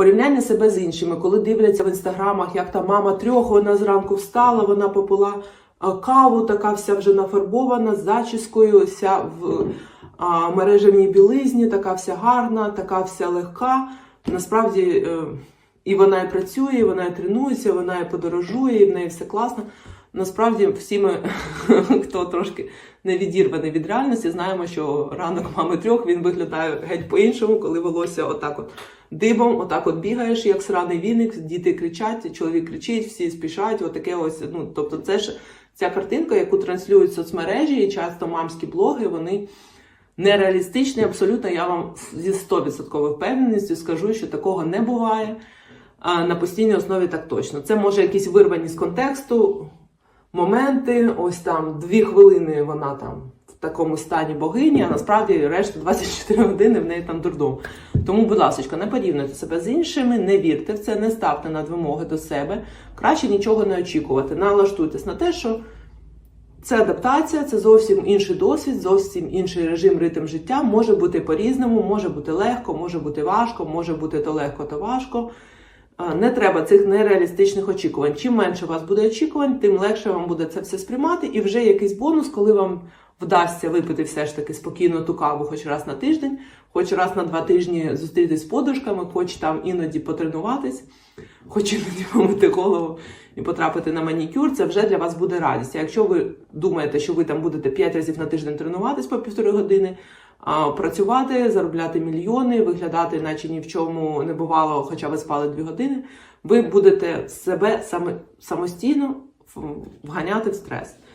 Порівняння себе з іншими, коли дивляться в інстаграмах, як та мама трьох, вона зранку встала, вона попила каву, така вся вже нафарбована, з зачіскою, вся в а, мережевній білизні, така вся гарна, така вся легка. Насправді е, і вона і працює, і вона і тренується, вона і подорожує, і в неї все класно. Насправді, всі ми, хто трошки не відірваний від реальності, знаємо, що ранок мами трьох він виглядає геть по-іншому, коли волосся отак от дибом, отак от бігаєш, як сраний віник, діти кричать, чоловік кричить, всі спішать, отаке ось. Ну, тобто, це ж ця картинка, яку транслюють соцмережі, і часто мамські блоги, вони нереалістичні. Абсолютно я вам зі 100% впевненістю скажу, що такого не буває. А на постійній основі так точно. Це може якісь вирвані з контексту моменти. Ось там дві хвилини вона там в такому стані богині, а насправді решта 24 години в неї там дурдом. Тому, будь ласка, не порівнюйте себе з іншими, не вірте в це, не ставте над вимоги до себе. Краще нічого не очікувати. Налаштуйтесь на те, що це адаптація, це зовсім інший досвід, зовсім інший режим, ритм життя. Може бути по-різному, може бути легко, може бути важко, може бути то легко, то важко. Не треба цих нереалістичних очікувань. Чим менше у вас буде очікувань, тим легше вам буде це все сприймати, і вже якийсь бонус, коли вам вдасться випити все ж таки спокійно ту каву хоч раз на тиждень, хоч раз на два тижні зустрітись з подружками, хоч там іноді потренуватись, хоч іноді помити голову і потрапити на манікюр, це вже для вас буде радість. Якщо ви думаєте, що ви там будете 5 разів на тиждень тренуватись по півтори години, працювати, заробляти мільйони, виглядати, наче ні в чому не бувало, хоча ви спали дві години, ви будете себе саме, самостійно вганяти в стрес.